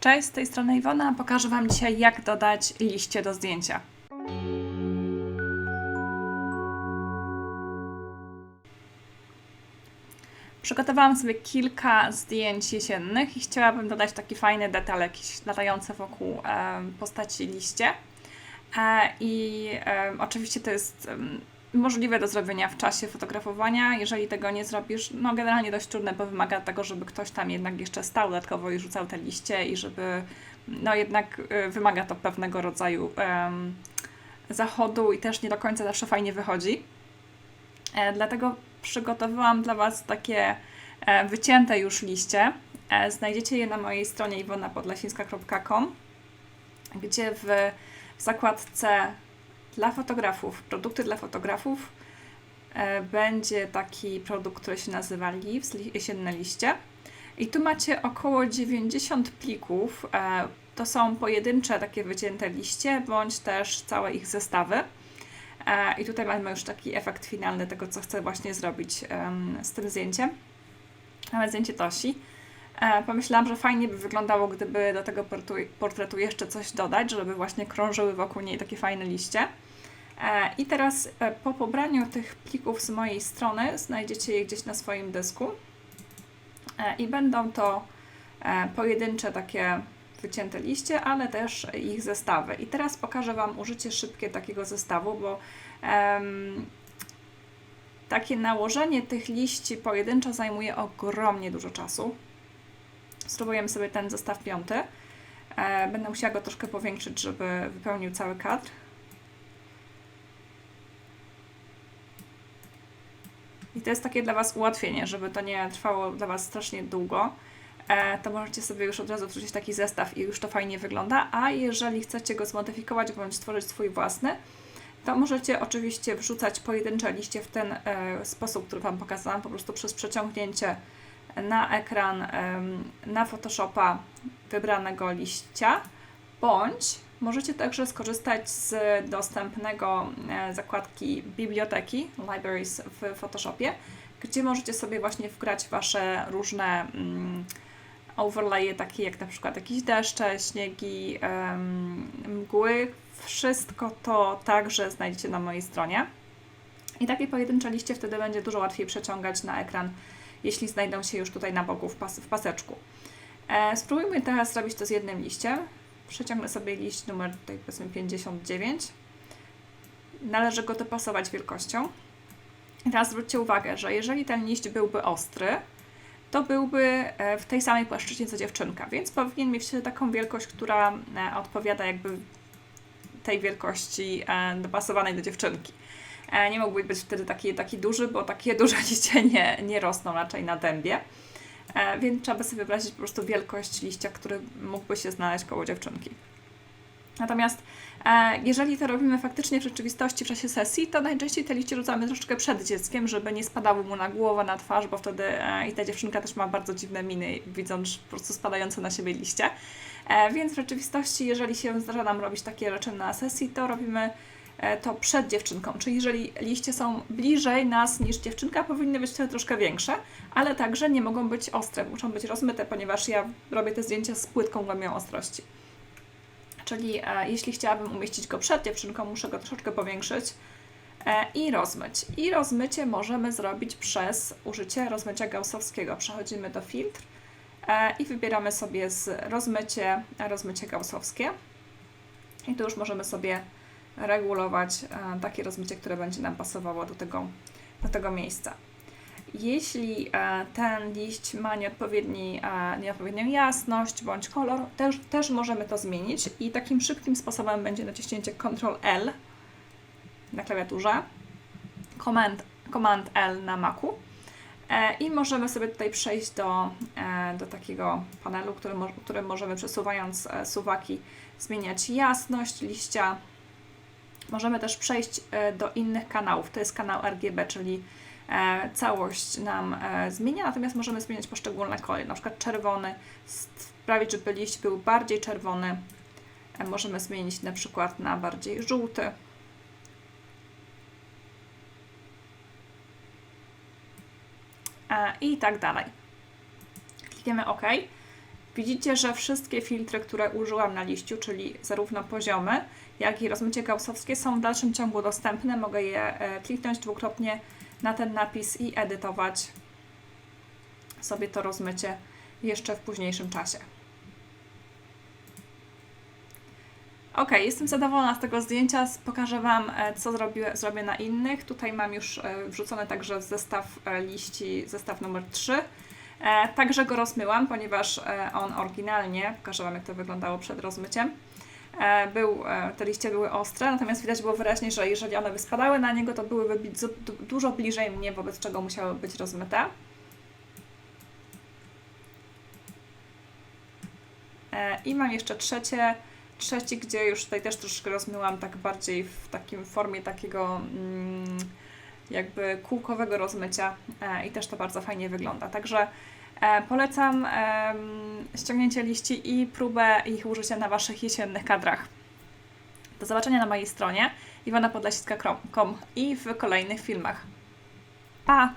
Cześć, z tej strony Iwona. Pokażę Wam dzisiaj, jak dodać liście do zdjęcia. Przygotowałam sobie kilka zdjęć jesiennych i chciałabym dodać taki fajny detal, jakiś latający wokół postaci liście. E, I oczywiście to jest możliwe do zrobienia w czasie fotografowania. Jeżeli tego nie zrobisz, no generalnie dość trudne, bo wymaga tego, żeby ktoś tam jednak jeszcze stał dodatkowo i rzucał te liście i żeby, no jednak y, wymaga to pewnego rodzaju zachodu i też nie do końca zawsze fajnie wychodzi. E, dlatego przygotowałam dla Was takie e, wycięte już liście. E, znajdziecie je na mojej stronie iwonapodlasińska.com, gdzie w, w zakładce dla fotografów, produkty dla fotografów, e, będzie taki produkt, który się nazywa Leaves, jesienne liście. I tu macie około 90 plików. E, to są pojedyncze takie wycięte liście, bądź też całe ich zestawy. E, I tutaj mamy już taki efekt finalny tego, co chcę właśnie zrobić z tym zdjęciem. Mamy zdjęcie Tosi. E, Pomyślałam, że fajnie by wyglądało, gdyby do tego portretu- jeszcze coś dodać, żeby właśnie krążyły wokół niej takie fajne liście. E, I teraz e, po pobraniu tych plików z mojej strony znajdziecie je gdzieś na swoim dysku. I będą to pojedyncze takie wycięte liście, ale też ich zestawy. I teraz pokażę Wam użycie szybkie takiego zestawu, bo em, takie nałożenie tych liści pojedynczo zajmuje ogromnie dużo czasu. Spróbujemy sobie ten zestaw piąty. E, Będę musiała go troszkę powiększyć, żeby wypełnił cały kadr. I to jest takie dla Was ułatwienie, żeby to nie trwało dla Was strasznie długo. E, to możecie sobie już od razu wrzucić taki zestaw i już to fajnie wygląda. A jeżeli chcecie go zmodyfikować bądź stworzyć swój własny, to możecie oczywiście wrzucać pojedyncze liście w ten e, sposób, który Wam pokazałam, po prostu przez przeciągnięcie na ekran na Photoshopa wybranego liścia, bądź możecie także skorzystać z dostępnego e, zakładki biblioteki Libraries w Photoshopie, gdzie możecie sobie właśnie wgrać Wasze różne mm, overlaye, takie jak na przykład jakieś deszcze, śniegi, mgły. Wszystko to także znajdziecie na mojej stronie. I takie pojedyncze liście wtedy będzie dużo łatwiej przeciągać na ekran, jeśli znajdą się już tutaj na boku w, pas, w paseczku. E, spróbujmy teraz zrobić to z jednym liściem. Przeciągnę sobie liść numer tutaj powiedzmy 59. Należy go dopasować wielkością. Teraz zwróćcie uwagę, że jeżeli ten liść byłby ostry, to byłby e, w tej samej płaszczyźnie co dziewczynka, więc powinien mieć taką wielkość, która e, odpowiada jakby tej wielkości e, dopasowanej do dziewczynki. E, Nie mógłby być wtedy taki, taki duży, bo takie duże liście nie, nie rosną raczej na dębie. E, Więc trzeba by sobie wyobrazić po prostu wielkość liścia, który mógłby się znaleźć koło dziewczynki. Natomiast e, jeżeli to robimy faktycznie w rzeczywistości w czasie sesji, to najczęściej te liście rzucamy troszeczkę przed dzieckiem, żeby nie spadały mu na głowę, na twarz, bo wtedy i ta dziewczynka też ma bardzo dziwne miny, widząc po prostu spadające na siebie liście. Więc w rzeczywistości, jeżeli się zdarza nam robić takie rzeczy na sesji, to robimy to przed dziewczynką. Czyli jeżeli liście są bliżej nas niż dziewczynka, powinny być wtedy troszkę większe, ale także nie mogą być ostre, muszą być rozmyte, ponieważ ja robię te zdjęcia z płytką głębią ostrości. Czyli e, jeśli chciałabym umieścić go przed dziewczynką, muszę go troszeczkę powiększyć e, i rozmyć. I rozmycie możemy zrobić przez użycie rozmycia gaussowskiego. Przechodzimy do filtr e, i wybieramy sobie z rozmycie, rozmycie gaussowskie. I tu już możemy sobie regulować e, takie rozmycie, które będzie nam pasowało do tego, do tego miejsca. Jeśli e, ten liść ma nieodpowiedni, e, nieodpowiednią jasność bądź kolor, też, też możemy to zmienić i takim szybkim sposobem będzie naciśnięcie Ctrl L na klawiaturze, Command, Command L na Macu i możemy sobie tutaj przejść do, do takiego panelu, który, którym możemy przesuwając suwaki zmieniać jasność liścia. Możemy też przejść e, do innych kanałów. To jest kanał RGB, czyli e, całość nam e, zmienia, natomiast możemy zmieniać poszczególne kolory, na przykład czerwony, sprawić, żeby liść był bardziej czerwony. Możemy zmienić na przykład na bardziej żółty. I tak dalej. Klikniemy OK. Widzicie, że wszystkie filtry, które użyłam na liściu, czyli zarówno poziomy, jak i rozmycie gaussowskie są w dalszym ciągu dostępne. Mogę je e, kliknąć dwukrotnie na ten napis i edytować sobie to rozmycie jeszcze w późniejszym czasie. Ok, jestem zadowolona z tego zdjęcia. Pokażę Wam, e, co zrobię, zrobię na innych. Tutaj mam już e, wrzucony także zestaw liści, zestaw numer 3. E, Także go rozmyłam, ponieważ e, on oryginalnie, pokażę Wam jak to wyglądało przed rozmyciem, e, był, te liście były ostre, natomiast widać było wyraźnie, że jeżeli one by spadały na niego, to byłyby dużo bliżej mnie, wobec czego musiały być rozmyte. I mam jeszcze trzecie, trzeci, gdzie już tutaj też troszkę rozmyłam tak bardziej w takim formie takiego mm, jakby kółkowego rozmycia e, i też to bardzo fajnie wygląda. Także e, polecam ściągnięcie liści i próbę ich użycia na Waszych jesiennych kadrach. Do zobaczenia na mojej stronie iwanapodlasiska.com i w kolejnych filmach. Pa!